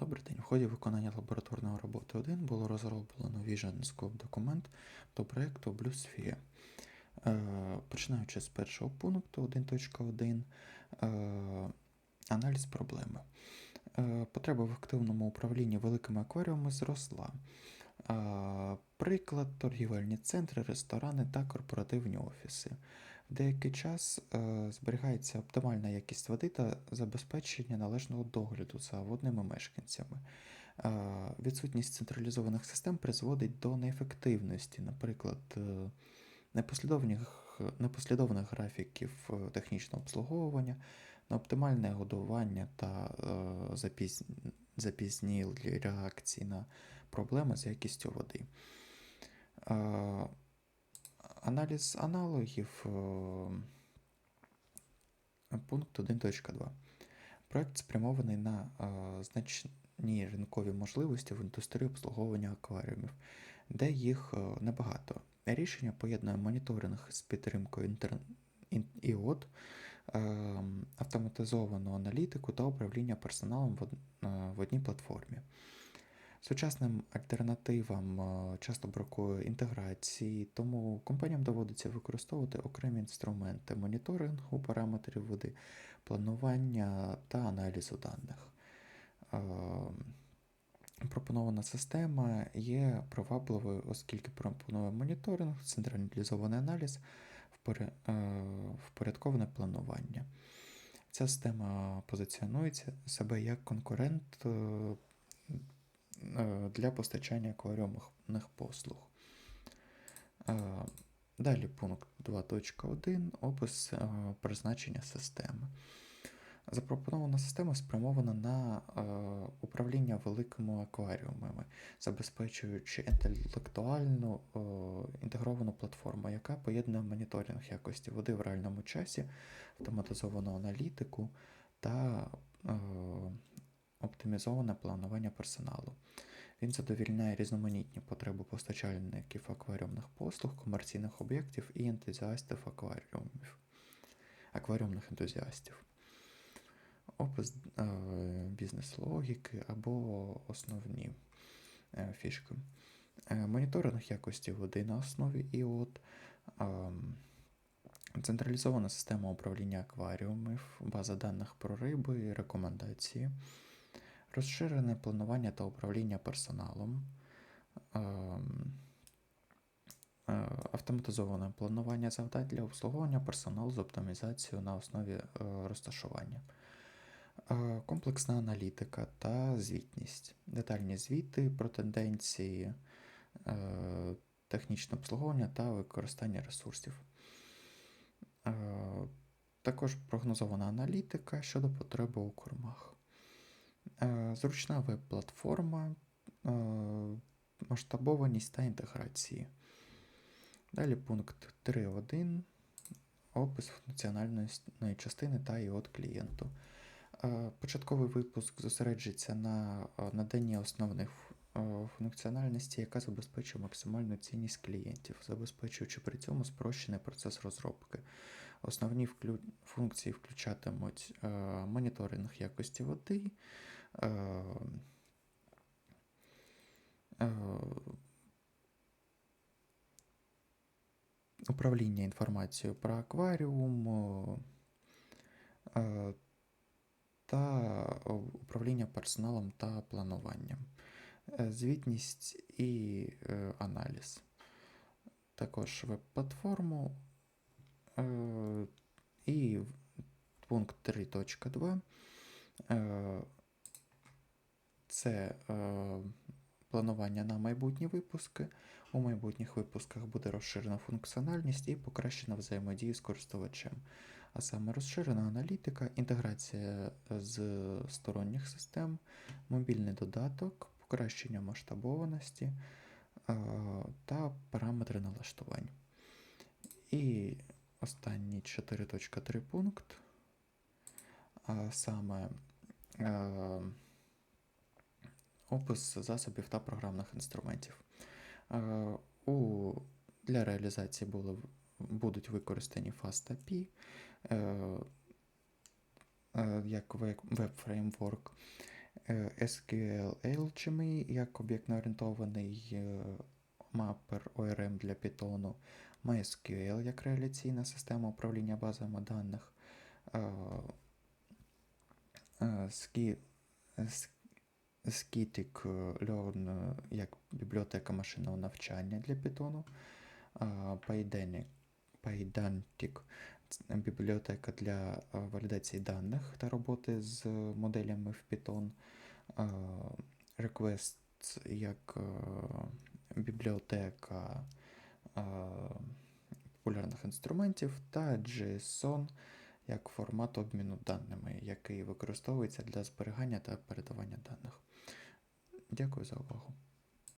Добрий день. В ході виконання лабораторної роботи 1 було розроблено Vision Scope документ до проєкту BlueSphere. Е, Починаючи з першого пункту 1.1, е, аналіз проблеми. Е, Потреба в активному управлінні великими акваріумами зросла. Приклад торгівельні центри, ресторани та корпоративні офіси. Деякий час е, зберігається оптимальна якість води та забезпечення належного догляду за водними мешканцями. Е, Відсутність централізованих систем призводить до неефективності, наприклад, е, непослідовних, непослідовних графіків технічного обслуговування, неоптимальне годування та запіз... запізнілі реакції на проблеми з якістю води. Аналіз аналогів. е, Пункт 1.2. Проект спрямований на е, значні ринкові можливості в індустрії обслуговування акваріумів, де їх е, небагато. Рішення поєднує моніторинг з підтримкою інтер... е, автоматизовану аналітику та управління персоналом в одній платформі. Сучасним альтернативам е, часто бракує інтеграції, тому компаніям доводиться використовувати окремі інструменти моніторингу параметрів води, планування та аналізу даних. Е, Пропонована система є привабливою, оскільки пропонує моніторинг, централізований аналіз, е, впорядковане планування. Ця система позиціонується себе як конкурент для постачання акваріумних послуг. Е, Далі пункт 2.1 опис е, призначення системи. Запропонована система спрямована на е, управління великими акваріумами, забезпечуючи інтелектуальну е, інтегровану платформу, яка поєднує моніторинг якості води в реальному часі, автоматизовану аналітику та е, оптимізоване планування персоналу. Він задовільняє різноманітні потреби постачальників акваріумних послуг, комерційних об'єктів і ентузіастів акваріумів, акваріумних ентузіастів. Опис е, бізнес-логіки або основні е, фішки. Е, моніторинг якості води на основі ІОТ, ем, централізована система управління акваріумів, база даних про риби, рекомендації, розширене планування та управління персоналом, ем, е, автоматизоване планування завдань для обслуговування персоналу з оптимізацією на основі е, розташування. Е, Комплексна аналітика та звітність. Детальні звіти про тенденції, технічне обслуговування та використання ресурсів. Також прогнозована аналітика щодо потреби у кормах. Е, Зручна веб-платформа, е, масштабованість та інтеграції. Далі пункт 3.1. Опис функціональної частини та іод клієнту. Е, Початковий випуск зосереджується на наданні основних функціональності, яка забезпечує максимальну цінність клієнтів, забезпечуючи при цьому спрощений процес розробки. Основні функції включатимуть моніторинг якості води, управління інформацією про акваріум. е, та управління персоналом та плануванням, звітність і е, аналіз. Також веб-платформу е, і пункт 3.2. е, Це е, планування на майбутні випуски. У майбутніх випусках буде розширена функціональність і покращена взаємодія з користувачем а саме розширена аналітика, інтеграція з сторонніх систем, мобільний додаток, покращення масштабованості е, та параметри налаштувань. І останній 4.3 пункт, а саме е, опис засобів та програмних інструментів. Е, У, для реалізації були, будуть використані FAST API, е, е, як веб-фреймворк, SQL Alchemy як об'єктно-орієнтований маппер ORM для Python, MySQL як реляційна система управління базами даних, е, е, Ski- Sk- Skitic Learn е, як бібліотека машинного навчання для Python, е, Pydantic, бібліотека для е, валідації даних та роботи з моделями в Python, е, Requests як е, бібліотека е, популярних інструментів та JSON як формат обміну даними, який використовується для зберігання та передавання даних. Дякую за увагу.